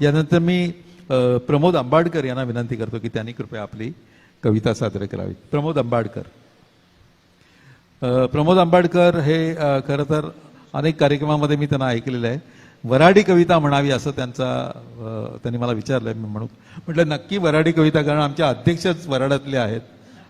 यानंतर मी प्रमोद आंबाडकर यांना विनंती करतो की त्यांनी कृपया आपली कविता सादर करावी. प्रमोद आंबाडकर. प्रमोद आंबाडकर हे खरं तर अनेक कार्यक्रमामध्ये मी त्यांना ऐकलेलं आहे. वराडी कविता म्हणावी असं त्यांचा त्यांनी मला विचारलं मी म्हणून म्हटलं नक्की वराडी कविता कारण आमच्या अध्यक्षच वराडातले आहेत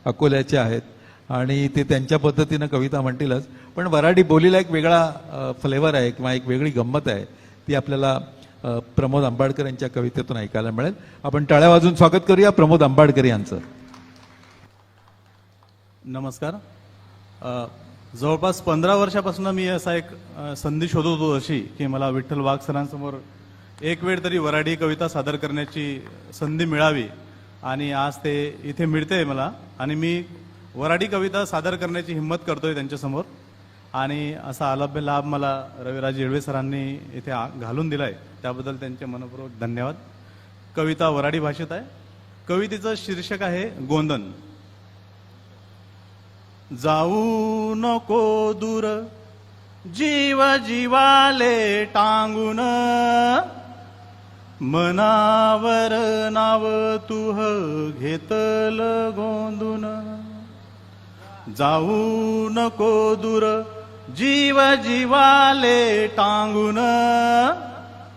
अकोल्याचे आहेत. आणि ते त्यांच्या पद्धतीनं कविता म्हणतीलच. पण वराडी बोलीला एक वेगळा फ्लेवर आहे किंवा एक वेगळी गंमत आहे. ती आपल्याला प्रमोद आंबाडकर यांच्या कवितेतून ऐकायला मिळेल. आपण टाळ्या वाजून स्वागत करूया प्रमोद आंबाडकर यांचं. नमस्कार. जवळपास पंधरा वर्षापासून मी असा एक संधी शोधत होतो अशी की मला विठ्ठल वाघ सरांसमोर एक वेळ तरी वराडी कविता सादर करण्याची संधी मिळावी आणि आज ते इथे मिळते मला. आणि मी वराडी कविता सादर करण्याची हिंमत करतोय त्यांच्यासमोर. आणि असा अलभ्य लाभ मला रविराज येळवे सरांनी इथे आ- घालून दिलाय. त्याबद्दल त्यांचे मनपूर्वक धन्यवाद. कविता वराडी भाषेत आहे. कवितेचं शीर्षक आहे गोंदन. जाऊ नको दूर जीव जीवाले टांगून. मनावर नाव तुह घेतल गोंदून. जाऊ नको दूर जीव जीवाले टांगून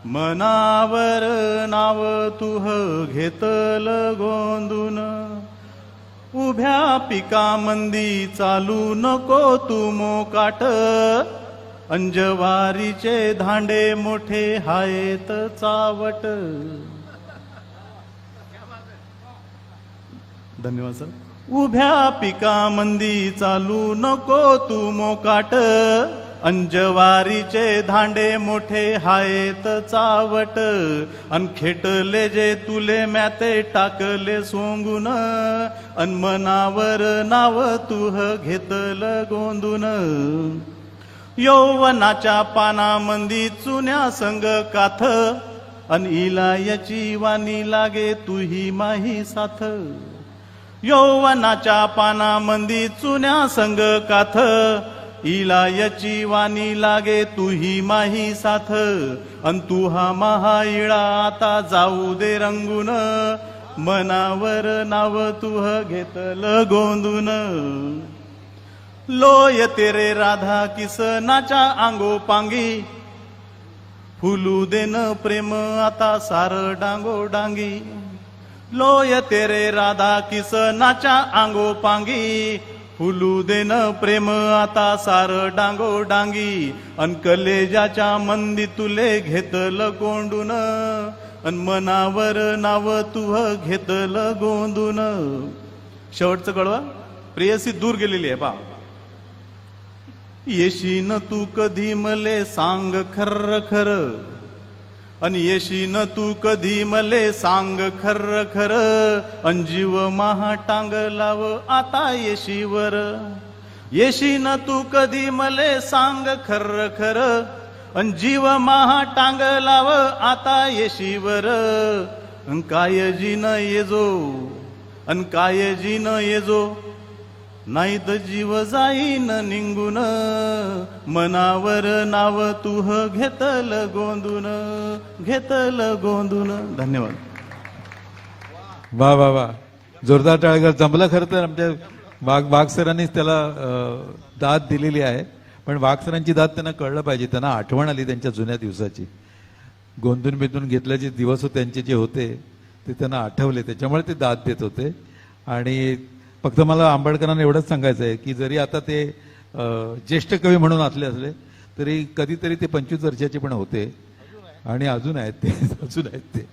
मनावर नाव तुह घेतल गोंदून. उभ्या पिकामंदी चालू नको तू मोकाट. अंजवारीचे धांडे मोठे हायत चावट. धन्यवाद सर. उभ्या पिकामंदी चालू नको तू मोकाट. अंजवारीचे धांडे मोठे हायत चावट. अन खेटले जे तुले म्याते टाकले सोंगून. अन मनावर नाव तुह घेतल गोंदून. यौवनाच्या पानामंदी चुन्या संग काथ. अन इलायची वाणी लागे तुही माही साथ. यौवनाच्या पानामंदी चुन्या संग काथ. इलायची वाणी लागे तुही माही साथ. अन तू हा महाइळा आता जाऊ दे रंगून. मनावर नाव तुह घेतल गोंदून. लोय तेरे राधा किसनाच्या आंगो पांगी. फुलू देन प्रेम आता सार डांगो डांगी. लोय तेरे राधा किसनाच्या आंगो पांगी. फुलू देन प्रेम आता सार डांगो डांगी. अन कलेजाच्या मंदी तुले घेतल गोंडून. अन मनावर नाव तुह घेतल गोंदून. शेवटचं कळवा. प्रेयसी दूर गेलेली आहे पा येशीन तू कधी मले सांग खर्र खर. अन येशीन तू कधी मले सांग खर्र खर. अन जीव महा टांग लाव आता येशीवर. येशीन तू कधी मले सांग खर्र खर. अन जीव महा टांग लाव आता येशीवर. अन कायजी न येजो अन कायजी न येजो नाही तर जीव जाईन निंगून. मनावर नाव तुह घेतल गोंदून. घेतल गोंदून. धन्यवाद. वा वा वा. जोरदार टाळगर जमलं खरं तर आमच्या वाघ वाघ सरांनीच त्याला दाद दिलेली आहे. पण वाघ सरांची दाद त्यांना कळलं पाहिजे. त्यांना आठवण आली त्यांच्या जुन्या दिवसाची. गोंधून बिंदून घेतल्याचे दिवस त्यांचे जे होते ते त्यांना आठवले. त्याच्यामुळे ते दाद देत होते. आणि फक्त मला आंबेडकरांना एवढंच सांगायचं आहे की जरी आता ते ज्येष्ठ कवी म्हणून असले असले तरी कधीतरी ते पंचवीस वर्षाचे पण होते. आणि अजून आहेत ते अजून आहेत ते.